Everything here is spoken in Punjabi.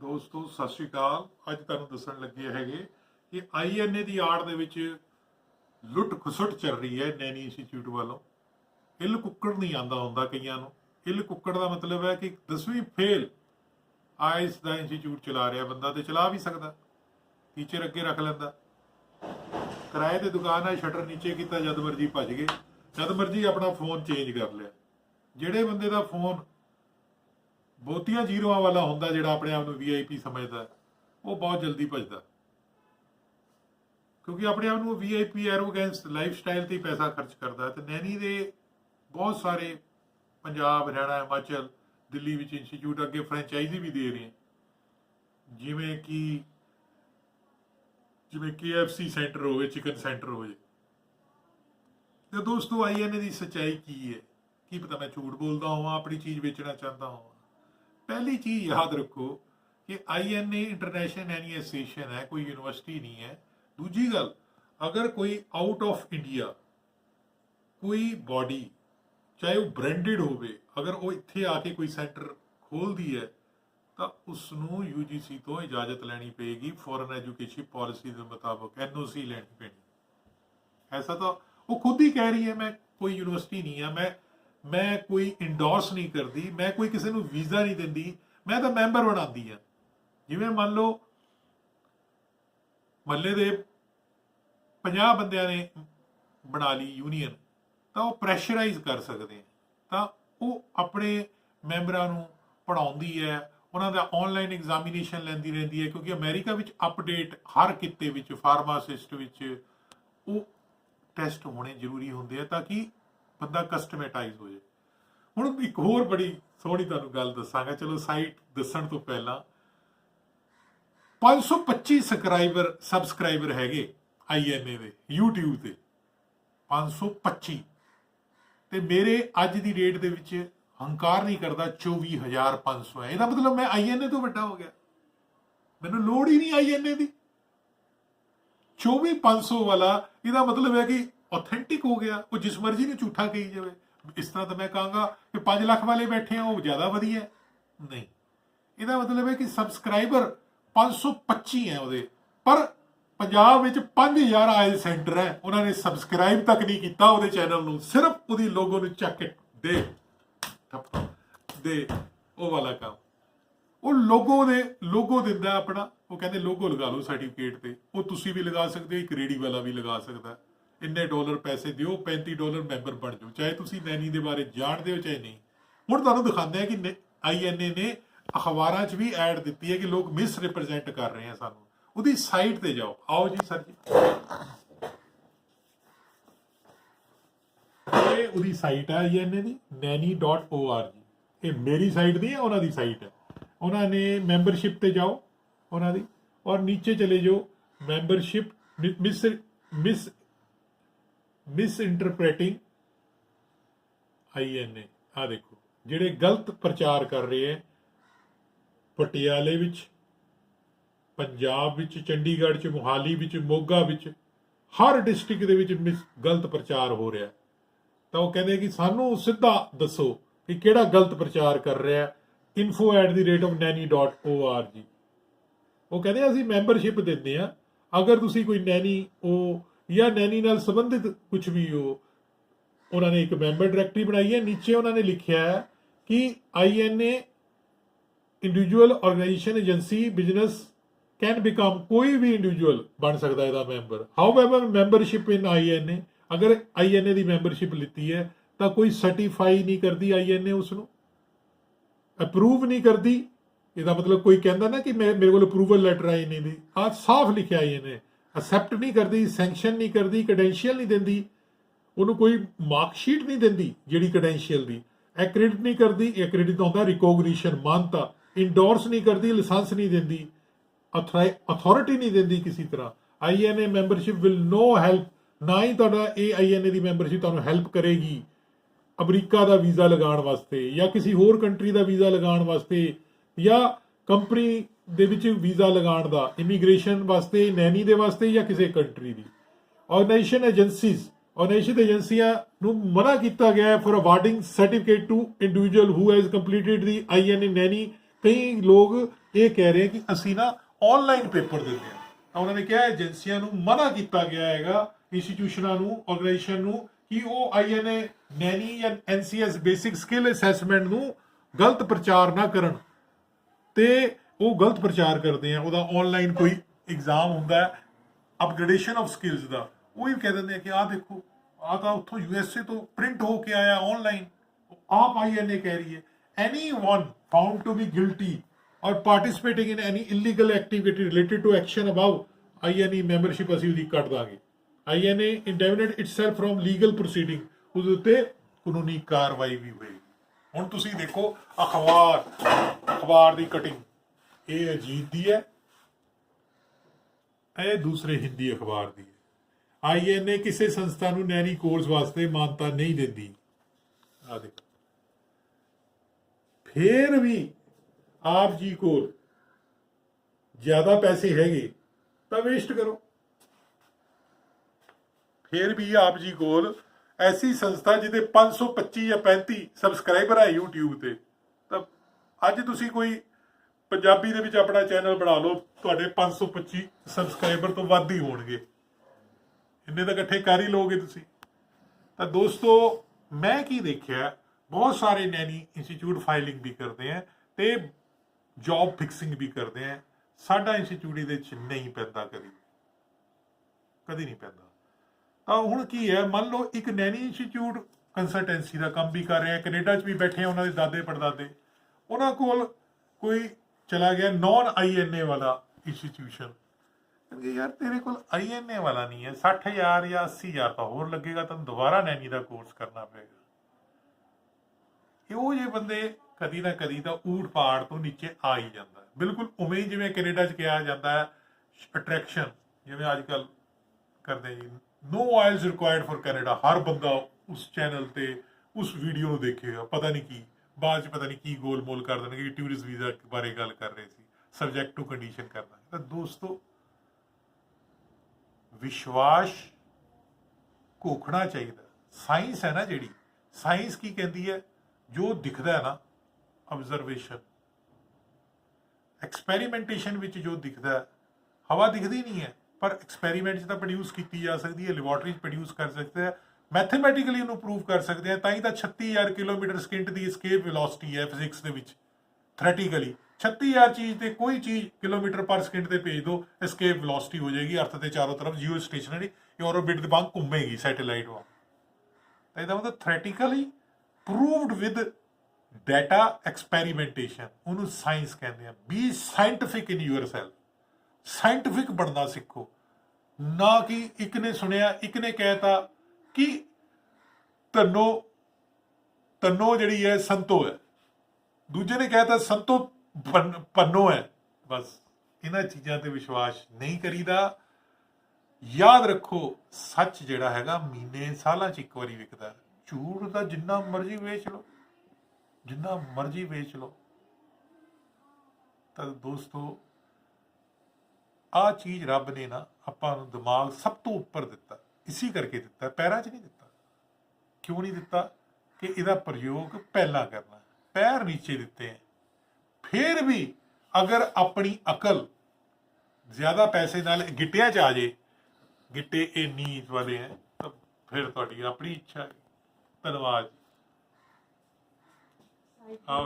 ਦੋਸਤੋ, ਸਤਿ ਸ਼੍ਰੀ ਅਕਾਲ। ਅੱਜ ਤੁਹਾਨੂੰ ਦੱਸਣ ਲੱਗੇ ਹੈਗੇ ਕਿ ਆਈਐਨਏ ਦੀ ਆੜ ਦੇ ਵਿੱਚ ਲੁੱਟ ਖਸੁੱਟ ਚੱਲ ਰਹੀ ਹੈ ਨੈਨੀ ਇੰਸਟੀਚਿਊਟ ਵੱਲੋਂ। ਇੱਲ ਕੁੱਕੜ ਨਹੀਂ ਆਂਦਾ ਹੁੰਦਾ ਕਈਆਂ ਨੂੰ। ਇੱਲ ਕੁੱਕੜ ਦਾ ਮਤਲਬ ਹੈ ਕਿ 10ਵੀਂ ਫੇਲ ਆਈਸ ਦਾ ਇੰਸਟੀਚਿਊਟ ਚਲਾ ਰਿਹਾ ਬੰਦਾ ਤੇ ਚਲਾ ਵੀ ਸਕਦਾ। ਟੀਚਰ ਅੱਗੇ ਰੱਖ ਲੈਂਦਾ। ਕਿਰਾਏ ਤੇ ਦੁਕਾਨ ਹੈ, ਸ਼ਟਰ ਨੀਚੇ ਕੀਤਾ, ਜਦ ਮਰਜ਼ੀ ਭੱਜ ਗਏ। ਜਦ ਮਰਜ਼ੀ ਆਪਣਾ ਫੋਨ ਚੇਂਜ ਕਰ ਲਿਆ। ਜਿਹੜੇ ਬੰਦੇ ਦਾ ਫੋਨ ਬਹੁਤੀਆਂ ਜ਼ੀਰੋਆਂ ਵਾਲਾ ਹੁੰਦਾ ਜਿਹੜਾ ਆਪਣੇ ਆਪ ਨੂੰ ਵੀਆਈਪੀ ਸਮਝਦਾ ਉਹ ਬਹੁਤ ਜਲਦੀ ਭਜਦਾ। ਕਿਉਂਕਿ ਆਪਣੇ ਆਪ ਨੂੰ ਵੀਆਈਪੀ ਐਰੋਗੈਂਸ ਲਾਈਫਸਟਾਈਲ ਤੇ ਪੈਸਾ ਖਰਚ ਕਰਦਾ ਹੈ। ਤੇ ਨੈਣੀ ਦੇ ਬਹੁਤ ਸਾਰੇ ਪੰਜਾਬ, ਹਰਿਆਣਾ, ਹਿਮਾਚਲ, ਦਿੱਲੀ ਵਿੱਚ ਇੰਸਟੀਚਿਊਟ ਅੱਗੇ ਫਰੈਂਚਾਈਜ਼ੀ ਵੀ ਦੇ ਰਹੇ ਜਿਵੇਂ ਕਿ ਜਿਵੇਂ KFC ਸੈਂਟਰ ਹੋਵੇ ਚਿਕਨ ਸੈਂਟਰ ਹੋਵੇ। ਤੇ ਦੋਸਤੋ ਆਈਐਨਏ ਦੀ ਸਚਾਈ ਕੀ ਹੈ? ਕੀ ਪਤਾ ਮੈਂ ਝੂਠ ਬੋਲਦਾ ਹਾਂ ਆਪਣੀ ਚੀਜ਼ ਵੇਚਣਾ ਚਾਹੁੰਦਾ ਹਾਂ ਪਹਿਲੀ ਚੀਜ਼ ਯਾਦ ਰੱਖੋ ਕਿ ਆਈਐਨਏ ਇੰਟਰਨੈਸ਼ਨਲ ਐਨੀਏਸ਼ਨ ਹੈ ਕੋਈ ਯੂਨੀਵਰਸਿਟੀ ਨਹੀਂ ਹੈ ਦੂਜੀ ਗੱਲ ਅਗਰ ਕੋਈ ਆਊਟ ਆਫ ਇੰਡੀਆ ਕੋਈ ਬਾਡੀ ਚਾਹੇ ਉਹ ਬ੍ਰਾਂਡਡ ਹੋਵੇ ਅਗਰ ਉਹ ਇੱਥੇ ਆ ਕੇ ਕੋਈ ਸੈਂਟਰ ਖੋਲਦੀ ਹੈ ਤਾਂ ਉਸ ਨੂੰ UGC ਤੋਂ ਇਜਾਜ਼ਤ ਲੈਣੀ ਪਏਗੀ ਫੋਰਨ ਐਜੂਕੇਸ਼ਨ ਪਾਲਿਸੀ ਦੇ ਮੁਤਾਬਕ ਐਨਓਸੀ ਲੈਣੀ ਪੈਣੀ ਐਸਾ ਤਾਂ ਉਹ ਖੁਦ ਹੀ ਕਹਿ ਰਹੀ ਹੈ ਮੈਂ ਕੋਈ ਯੂਨੀਵਰਸਿਟੀ ਨਹੀਂ ਆ ਮੈਂ ਮੈਂ ਕੋਈ ਇੰਡੋਰਸ ਨਹੀਂ ਕਰਦੀ, ਮੈਂ ਕੋਈ ਕਿਸੇ ਨੂੰ ਵੀਜ਼ਾ ਨਹੀਂ ਦਿੰਦੀ, ਮੈਂ ਤਾਂ ਮੈਂਬਰ ਬਣਾਉਂਦੀ ਆ ਜਿਵੇਂ ਮੰਨ ਲਓ, ਮਹੱਲੇ ਦੇ 50 ਬੰਦਿਆਂ ਨੇ ਬਣਾ ਲਈ ਯੂਨੀਅਨ ਤਾਂ ਉਹ ਪ੍ਰੈਸ਼ਰਾਈਜ਼ ਕਰ ਸਕਦੇ ਆ। ਤਾਂ ਉਹ ਆਪਣੇ ਮੈਂਬਰਾਂ ਨੂੰ ਪੜਾਉਂਦੀ ਹੈ, ਉਹਨਾਂ ਦਾ ਆਨਲਾਈਨ ਐਗਜ਼ਾਮੀਨੇਸ਼ਨ ਲੈਂਦੀ ਰਹਿੰਦੀ ਹੈ, ਕਿਉਂਕਿ ਅਮਰੀਕਾ ਵਿੱਚ ਅਪਡੇਟ ਹਰ ਕਿੱਤੇ ਵਿੱਚ ਫਾਰਮਾਸਿਸਟ ਵਿੱਚ ਉਹ ਟੈਸਟ ਹੋਣੇ ਜ਼ਰੂਰੀ ਹੁੰਦੇ ਆ, ਤਾਂ ਕਿ ਬੰਦਾ ਕਸਟਮਾਈਜ਼ ਹੋ ਜਾਏ ਹੁਣ ਇੱਕ ਹੋਰ ਬੜੀ ਸੋਹਣੀ ਤੁਹਾਨੂੰ ਗੱਲ ਦੱਸਾਂਗਾ। ਚਲੋ ਸਾਈਟ ਦੱਸਣ ਤੋਂ ਪਹਿਲਾਂ 525 ਸਬਸਕ੍ਰਾਈਬਰ ਸਬਸਕ੍ਰਾਈਬਰ ਹੈਗੇ ਆਈਐਨਏ ਦੇ, YouTube ਤੇ। 525 ਤੇ ਮੇਰੇ ਅੱਜ ਦੀ ਡੇਟ ਦੇ ਵਿੱਚ ਹੰਕਾਰ ਨਹੀਂ ਕਰਦਾ 24500 ਹੈ ਇਹਦਾ ਮਤਲਬ ਮੈਂ ਆਈਐਨਏ ਤੋਂ ਵੱਡਾ ਹੋ ਗਿਆ। ਮੈਨੂੰ ਲੋੜ ਹੀ ਨਹੀਂ ਆਈਐਨਏ ਦੀ। 24500 ਵਾਲਾ ਇਹਦਾ ਮਤਲਬ ਹੈ ਕਿ ਆਥੈਂਟਿਕ ਹੋ ਗਿਆ, ਉਹ ਜਿਸ ਮਰਜ਼ੀ ਨੂੰ ਝੂਠਾ ਕਹੀ ਜਾਵੇ। ਇਸ ਤਰ੍ਹਾਂ ਤਾਂ ਮੈਂ ਕਹਾਂਗਾ ਕਿ 5 ਲੱਖ ਵਾਲੇ ਬੈਠੇ ਆ, ਉਹ ਜ਼ਿਆਦਾ ਵਧੀਆ ਹੈ। ਨਹੀਂ। ਇਹਦਾ ਮਤਲਬ ਹੈ ਕਿ ਸਬਸਕ੍ਰਾਈਬਰ 525 ਹੈ ਉਹਦੇ। ਪਰ ਪੰਜਾਬ ਵਿੱਚ 5000 ਆਇਲ ਸੈਂਟਰ ਹੈ। ਉਹਨਾਂ ਨੇ ਸਬਸਕ੍ਰਾਈਬ ਤੱਕ ਨਹੀਂ ਕੀਤਾ ਉਹਦੇ ਚੈਨਲ ਨੂੰ। ਸਿਰਫ ਉਹਦੀ ਲੋਗੋ ਨੂੰ ਚੱਕ ਕੇ ਦੇ। ਦੇ। ਉਹ ਵਾਲਾ ਕੰਮ। ਉਹ ਲੋਗੋ ਦੇ ਲੋਗੋ ਦਿੰਦਾ ਆਪਣਾ। ਉਹ ਕਹਿੰਦੇ ਲੋਗੋ ਲਗਾ ਲਓ ਸਰਟੀਫਿਕੇਟ ਤੇ। ਉਹ ਤੁਸੀਂ ਵੀ ਲਗਾ ਸਕਦੇ ਹੋ, ਇੱਕ ਰੇੜੀ ਵਾਲਾ ਵੀ ਲਗਾ ਸਕਦਾ। ਇੰਨੇ ਡਾਲਰ ਪੈਸੇ ਦਿਓ 35 ਡਾਲਰ ਮੈਂਬਰ ਬਣ ਜਾਓ। ਚਾਹੇ ਤੁਸੀਂ ਨੈਣੀ ਦੇ ਬਾਰੇ ਜਾਣਦੇ ਹੋ ਚਾਹੇ ਨਹੀਂ। ਹੁਣ ਤੁਹਾਨੂੰ ਦਿਖਾਉਂਦੇ ਆ ਕਿ ਆਈਐਨਏ ਨੇ ਅਖਬਾਰਾਂ 'ਚ ਵੀ ਐਡ ਦਿੱਤੀ ਹੈ ਕਿ ਲੋਕ ਮਿਸ ਰਿਪਰੈਜ਼ੈਂਟ ਕਰ ਰਹੇ ਆ ਸਾਨੂੰ। ਉਹਦੀ ਸਾਈਟ ਤੇ ਜਾਓ। ਆਓ ਜੀ, ਸਰ ਜੀ। ਇਹ ਉਹਦੀ ਸਾਈਟ ਹੈ ਆਈਐਨਏ ਦੀ nani.org ਇਹ ਮੇਰੀ ਸਾਈਟ ਨਹੀਂ ਹੈ ਉਹਨਾਂ ਦੀ ਸਾਈਟ ਹੈ ਉਹਨਾਂ ਨੇ ਮੈਂਬਰਸ਼ਿਪ ਤੇ ਜਾਓ, ਉਹਨਾਂ ਦੀ। ਔਰ ਨੀਚੇ ਚਲੇ ਜਾਓ membership mis mis misinterpreting INA ਆ ਦੇਖੋ, ਜਿਹੜੇ ਗਲਤ ਪ੍ਰਚਾਰ ਕਰ ਰਹੇ ਹੈ, ਪਟਿਆਲੇ ਵਿੱਚ, ਪੰਜਾਬ ਵਿੱਚ, ਚੰਡੀਗੜ੍ਹ ਚ, ਮੁਹਾਲੀ ਵਿੱਚ, ਮੋਗਾ ਵਿੱਚ, ਹਰ ਡਿਸਟ੍ਰਿਕਟ ਦੇ ਵਿੱਚ ਮਿਸ, ਗਲਤ ਪ੍ਰਚਾਰ ਹੋ ਰਿਹਾ। ਤਾਂ ਉਹ ਕਹਿੰਦੇ ਕਿ ਸਾਨੂੰ ਸਿੱਧਾ ਦੱਸੋ ਕਿ ਕਿਹੜਾ ਗਲਤ ਪ੍ਰਚਾਰ ਕਰ ਰਿਹਾ ਹੈ। info@therate.nani.org ਉਹ ਕਹਿੰਦੇ ਅਸੀਂ ਮੈਂਬਰਸ਼ਿਪ ਦਿੰਦੇ ਆ ਅਗਰ ਤੁਸੀਂ ਕੋਈ ਨੈਨੀ ਉਹ ਜਾਂ ਨੈਣੀ ਨਾਲ ਸੰਬੰਧਿਤ ਕੁਝ ਵੀ ਹੋ ਉਹਨਾਂ ਨੇ ਇੱਕ ਮੈਂਬਰ ਡਾਇਰੈਕਟਰੀ ਬਣਾਈ ਹੈ, ਨੀਚੇ ਉਹਨਾਂ ਨੇ ਲਿਖਿਆ ਹੈ ਕਿ INA individual organisation agency, business can become ਕੋਈ ਵੀ ਇੰਡੀਵਿਜੂਅਲ ਬਣ ਸਕਦਾ ਇਹਦਾ member. However membership in INA ਅਗਰ ਆਈਐਨਏ ਦੀ ਮੈਂਬਰਸ਼ਿਪ ਲਿੱਤੀ ਹੈ, ਤਾਂ ਕੋਈ ਸਰਟੀਫਾਈ ਨਹੀਂ ਕਰਦੀ ਆਈਐਨਏ ਉਸ ਨੂੰ ਅਪਰੂਵ ਨਹੀਂ ਕਰਦੀ, ਇਹਦਾ ਮਤਲਬ ਕੋਈ ਕਹਿੰਦਾ ਨਾ ਕਿ ਮੈਂ, ਮੇਰੇ ਕੋਲ ਅਪਰੂਵਲ ਲੈਟਰ ਆਈ ਨਹੀਂ ਦੀ। ਆ ਸਾਫ਼ ਲਿਖਿਆ ਹੀ ਇਹਨੇ ਅਸੈਪਟ ਨਹੀਂ ਕਰਦੀ ਸੈਂਕਸ਼ਨ ਨਹੀਂ ਕਰਦੀ ਕ੍ਰੈਡੈਂਸ਼ੀਅਲ ਨਹੀਂ ਦਿੰਦੀ, ਉਹਨੂੰ ਕੋਈ ਮਾਰਕ ਸ਼ੀਟ ਨਹੀਂ ਦਿੰਦੀ ਜਿਹੜੀ ਕ੍ਰੈਡੈਂਸ਼ੀਅਲ ਦੀ। ਐਕ੍ਰੈਡਿਟ ਨਹੀਂ ਕਰਦੀ ਐਕ੍ਰੈਡਿਟ ਹੁੰਦਾ ਰਿਕੋਗਨੀਸ਼ਨ ਮਾਨਤਾ ਇੰਡੋਰਸ ਨਹੀਂ ਕਰਦੀ ਲਾਇਸੈਂਸ ਨਹੀਂ ਦਿੰਦੀ ਅਥਾਰਟੀ ਨਹੀਂ ਦਿੰਦੀ ਕਿਸੇ ਤਰ੍ਹਾਂ। INA membership will no help ਨਾ ਹੀ ਤੁਹਾਡਾ ਇਹ ਆਈਐਨਏ ਦੀ ਮੈਂਬਰਸ਼ਿਪ ਤੁਹਾਨੂੰ ਹੈਲਪ ਕਰੇਗੀ ਅਮਰੀਕਾ ਦਾ ਵੀਜ਼ਾ ਲਗਾਉਣ ਵਾਸਤੇ ਜਾਂ ਕਿਸੇ ਹੋਰ ਕੰਟਰੀ ਦਾ ਵੀਜ਼ਾ ਲਗਾਉਣ ਵਾਸਤੇ ਜਾਂ ਕੰਪਨੀ ਦੇ ਵਿੱਚ ਵੀਜ਼ਾ ਲਗਾਉਣ ਦਾ ਇਮੀਗ੍ਰੇਸ਼ਨ ਵਾਸਤੇ ਨੈਣੀ ਦੇ ਵਾਸਤੇ ਜਾਂ ਕਿਸੇ ਕੰਟਰੀ ਦੀ? ਆਰਗੇਨਾਈਜੇਸ਼ਨ ਏਜੰਸੀਜ਼ ਆਰਗੇਨਾਈਜੇਸ਼ਨ ਏਜੰਸੀਆਂ ਨੂੰ ਮਨਾ ਕੀਤਾ ਗਿਆ ਹੈ for awarding certificate to individual who has completed the INA ਨੈਣੀ ਕਈ ਲੋਕ ਇਹ ਕਹਿ ਰਹੇ ਕਿ ਅਸੀਂ ਨਾ ਆਨਲਾਈਨ ਪੇਪਰ ਦਿੰਦੇ ਹਾਂ। ਤਾਂ ਉਹਨਾਂ ਨੇ ਕਿਹਾ ਏਜੰਸੀਆਂ ਨੂੰ ਮਨਾ ਕੀਤਾ ਗਿਆ ਹੈਗਾ ਇੰਸਟੀਟਿਊਸ਼ਨਾਂ ਨੂੰ ਆਰਗੇਨਾਈਜੇਸ਼ਨ ਨੂੰ ਕਿ ਉਹ ਆਈਐਨਏ ਨੈਨੀ ਜਾਂ ਐਨਸੀਐਸ ਬੇਸਿਕ ਸਕਿੱਲ ਅਸੈਸਮੈਂਟ ਨੂੰ ਗਲਤ ਪ੍ਰਚਾਰ ਨਾ ਕਰਨ। ਤੇ ਉਹ ਗਲਤ ਪ੍ਰਚਾਰ ਕਰਦੇ ਆ, ਉਹਦਾ ਆਨਲਾਈਨ ਕੋਈ ਐਗਜ਼ਾਮ ਹੁੰਦਾ ਹੈ ਅਪਗ੍ਰੇਡੇਸ਼ਨ ਆਫ ਸਕਿੱਲਸ ਦਾ, ਉਹ ਹੀ ਕਹਿ ਦਿੰਦੇ ਆ ਕਿ ਆਹ ਦੇਖੋ, ਆਹ ਤਾਂ ਉੱਥੋਂ ਯੂਐਸਏ ਤੋਂ ਪ੍ਰਿੰਟ ਹੋ ਕੇ ਆਇਆ ਆਨਲਾਈਨ ਆਪ ਆਈਐਨਏ ਕਹਿ ਰਹੀ ਹੈ। Anyone found to be guilty or participating in any illegal activity related to action above INE membership, ਅਸੀਂ ਉਹਦੀ ਕੱਟ ਦਾਂਗੇ। INA indemnified itself from legal proceeding, ਉਹਦੇ ਉੱਤੇ ਕਾਨੂੰਨੀ ਕਾਰਵਾਈ ਵੀ ਹੋਏਗੀ। ਹੁਣ ਤੁਸੀਂ ਦੇਖੋ, ਅਖਬਾਰ ਅਖਬਾਰ ਦੀ ਕਟਿੰਗ ਇਹ ਅਜੀਤ ਦੀ ਹੈ, ਇਹ ਦੂਸਰੇ ਹਿੰਦੀ ਅਖਬਾਰ ਦੀ ਹੈ। ਆਈਐਨਏ ਕਿਸੇ ਸੰਸਥਾ ਨੂੰ ਨੈਣੀ ਕੋਰਸ ਵਾਸਤੇ ਮਾਨਤਾ ਨਹੀਂ ਦਿੰਦੀ। ਆ ਦੇਖੋ। ਫੇਰ ਵੀ ਆਪ ਜੀ ਕੋਲ ਜ਼ਿਆਦਾ ਪੈਸੇ ਹੈਗੇ, ਤਾਂ ਵੇਸਟ ਕਰੋ। ਫੇਰ ਵੀ ਆਪ ਜੀ ਕੋਲ ਐਸੀ ਸੰਸਥਾ ਜਿਹਦੇ 525 ਜਾਂ 35 ਸਬਸਕ੍ਰਾਈਬਰ ਹੈ YouTube ਤੇ, ਤਾਂ ਅੱਜ ਤੁਸੀਂ ਕੋਈ ਪੰਜਾਬੀ ਦੇ ਵਿੱਚ ਆਪਣਾ ਚੈਨਲ ਬਣਾ ਲਓ, ਤੁਹਾਡੇ 525 ਸਬਸਕ੍ਰਾਈਬਰ ਤੋਂ ਵੱਧ ਹੀ ਹੋਣਗੇ। ਇੰਨੇ ਤਾਂ ਇਕੱਠੇ ਕਰ ਹੀ ਲਓਗੇ ਤੁਸੀਂ। ਤਾਂ ਦੋਸਤੋ, ਮੈਂ ਕੀ ਦੇਖਿਆ, ਬਹੁਤ ਸਾਰੇ ਨੈਨੀ ਇੰਸਟੀਚਿਊਟ ਫਾਈਲਿੰਗ ਵੀ ਕਰਦੇ ਆ ਤੇ ਜੌਬ ਫਿਕਸਿੰਗ ਵੀ ਕਰਦੇ ਆ। ਸਾਡਾ ਇੰਸਟੀਚਿਊਟ ਇਹਦੇ ਵਿੱਚ ਨਹੀਂ ਪੈਂਦਾ ਕਦੀ। ਕਦੀ ਨਹੀਂ ਪੈਂਦਾ। ਤਾਂ ਹੁਣ ਕੀ ਹੈ, ਮੰਨ ਲਓ ਇੱਕ ਨੈਨੀ ਇੰਸਟੀਚਿਊਟ ਕੰਸਲਟੈਂਸੀ ਦਾ ਕੰਮ ਵੀ ਕਰ ਰਿਹਾ, ਕੈਨੇਡਾ 'ਚ ਵੀ ਬੈਠੇ ਆ ਉਹਨਾਂ ਦੇ ਦਾਦੇ ਪੜਦਾਦੇ ਉਹਨਾਂ ਕੋਲ ਕੋਈ ਚਲਾ ਗਿਆ ਨਾਨ ਆਈਐਨਏ ਵਾਲਾ ਇੰਸਟੀਟਿਊਸ਼ਨ ਕਹਿੰਦੇ ਯਾਰ ਤੇਰੇ ਕੋਲ ਆਈਐਨਏ ਵਾਲਾ ਨਹੀਂ ਹੈ 60000 ਜਾਂ 80000 ਤਾਂ ਹੋਰ ਲੱਗੇਗਾ, ਤੈਨੂੰ ਦੁਬਾਰਾ ਨੈਨੀ ਦਾ ਕੋਰਸ ਕਰਨਾ ਪਏਗਾ। ਇਹੋ ਉਹ ਜੇ ਬੰਦੇ ਕਦੀ ਨਾ ਕਦੀ ਤਾਂ ਊਟ ਪਾੜ ਤੋਂ ਨੀਚੇ ਆ ਹੀ ਜਾਂਦਾ ਬਿਲਕੁਲ ਉਵੇਂ ਹੀ ਜਿਵੇਂ ਕੈਨੇਡਾ 'ਚ ਕਿਹਾ ਜਾਂਦਾ ਹੈ ਅਟਰੈਕਸ਼ਨ ਜਿਵੇਂ ਅੱਜ ਕੱਲ ਕਰਦੇ ਜੀ। No IELTS required for Canada ਹਰ ਬੰਦਾ ਉਸ ਚੈਨਲ ਤੇ ਉਸ ਵੀਡੀਓ ਨੂੰ ਦੇਖੇਗਾ, ਪਤਾ ਨਹੀਂ ਕੀ। ਬਾਅਦ 'ਚ ਪਤਾ ਨਹੀਂ ਕੀ ਗੋਲ-ਮੋਲ ਕਰ ਦੇਣਗੇ ਕਿ ਟੂਰਿਸਟ ਵੀਜ਼ਾ ਬਾਰੇ ਗੱਲ ਕਰ ਰਹੇ ਸੀ ਸਬਜੈਕਟ ਟੂ ਕੰਡੀਸ਼ਨ ਕਰਨਾ ਤਾਂ ਦੋਸਤੋ, ਵਿਸ਼ਵਾਸ ਘੋਖਣਾ ਚਾਹੀਦਾ ਸਾਇੰਸ ਹੈ ਨਾ ਜਿਹੜੀ ਸਾਇੰਸ ਕੀ ਕਹਿੰਦੀ ਹੈ? ਜੋ ਦਿਖਦਾ ਹੈ ਨਾ ਆਬਜ਼ਰਵੇਸ਼ਨ ਐਕਸਪੈਰੀਮੈਂਟੇਸ਼ਨ ਵਿੱਚ ਜੋ ਦਿਖਦਾ ਹਵਾ ਦਿਖਦੀ ਨਹੀਂ ਹੈ, ਪਰ ਐਕਸਪੈਰੀਮੈਂਟ 'ਚ ਤਾਂ ਪ੍ਰੋਡਿਊਸ ਕੀਤੀ ਜਾ ਸਕਦੀ ਹੈ ਲੈਬੋਰਟਰੀ 'ਚ ਪ੍ਰੋਡਿਊਸ ਕਰ ਸਕਦੇ ਆ ਮੈਥਮੈਟਿਕਲੀ ਉਹਨੂੰ ਪ੍ਰੂਵ ਕਰ ਸਕਦੇ ਆ ਤਾਂ ਹੀ ਤਾਂ 36000 ਕਿਲੋਮੀਟਰ ਸਕਿੰਟ ਦੀ ਐਸਕੇਪ ਵੈਲੋਸਿਟੀ ਹੈ ਫਿਜ਼ਿਕਸ ਦੇ ਵਿੱਚ ਥਿਓਰੈਟੀਕਲੀ 36000 ਚੀਜ਼ ਤੇ ਕੋਈ ਚੀਜ਼ ਕਿਲੋਮੀਟਰ ਪਰ ਸਕਿੰਟ ਤੇ ਭੇਜ ਦਿਓ ਐਸਕੇਪ ਵੈਲੋਸਿਟੀ ਹੋ ਜਾਏਗੀ, ਅਰਥ 'ਤੇ ਚਾਰੋਂ ਤਰਫ ਜੀਓ ਸਟੇਸ਼ਨਰੀ ਔਰਬਿਟ ਦੇ ਵਾਂਗ ਘੁੰਮੇਗੀ ਸੈਟੇਲਾਈਟ ਵਾਂਗ। ਤਾਂ ਇਹਦਾ ਮਤਲਬ theoretically proved with data experimentation ਉਹਨੂੰ ਸਾਇੰਸ ਕਹਿੰਦੇ ਆ। Be scientific in yourself scientific ਬਣਨਾ ਸਿੱਖੋ। ਨਾ ਕਿ ਇੱਕ ਨੇ ਸੁਣਿਆ, ਇੱਕ ਨੇ ਕਹਿਤਾ ਕਿ ਤਨੋ ਤਨੋ ਜਿਹੜੀ ਹੈ ਸੰਤੋ ਹੈ, ਦੂਜੇ ਨੇ ਕਹਿਤਾ ਸੰਤੋ ਪੰਨੋ ਹੈ। ਬਸ ਇਹਨਾਂ ਚੀਜ਼ਾਂ ਤੇ ਵਿਸ਼ਵਾਸ ਨਹੀਂ ਕਰੀਦਾ। ਯਾਦ ਰੱਖੋ, ਸੱਚ ਜਿਹੜਾ ਹੈਗਾ ਮਹੀਨੇ, ਸਾਲਾਂ ਚ ਇੱਕ ਵਾਰੀ ਵਿਕਦਾ। ਝੂਠ ਦਾ ਜਿੰਨਾ ਮਰਜ਼ੀ ਵੇਚ ਲਓ, ਜਿੰਨਾ ਮਰਜ਼ੀ ਵੇਚ ਲਓ। ਤਾਂ ਦੋਸਤੋ ਆ ਚੀਜ਼ ਰੱਬ ਨੇ ਨਾ ਆਪਾਂ ਨੂੰ ਦਿਮਾਗ ਸਭ ਤੋਂ ਉੱਪਰ ਦਿੱਤਾ। ਇਸੇ ਕਰਕੇ ਦਿੱਤਾ, ਪੈਰਾਂ 'ਚ ਨਹੀਂ ਦਿੱਤਾ। ਕਿਉਂ ਨਹੀਂ ਦਿੱਤਾ? ਕਿ ਇਹਦਾ ਪ੍ਰਯੋਗ ਪਹਿਲਾਂ ਕਰਨਾ। ਪੈਰ ਨੀਚੇ ਦਿੱਤੇ ਹੈ। ਫਿਰ ਵੀ ਅਗਰ ਆਪਣੀ ਅਕਲ ਜ਼ਿਆਦਾ ਪੈਸੇ ਨਾਲ ਗਿੱਟਿਆਂ 'ਚ ਆ ਜੇ, ਗਿੱਟੇ ਇਹ ਨੀਚ ਵਾਲੇ ਹੈ, ਤਾਂ ਫਿਰ ਤੁਹਾਡੀ ਆਪਣੀ ਇੱਛਾ ਹੈ। ਧੰਨਵਾਦ ਆਓ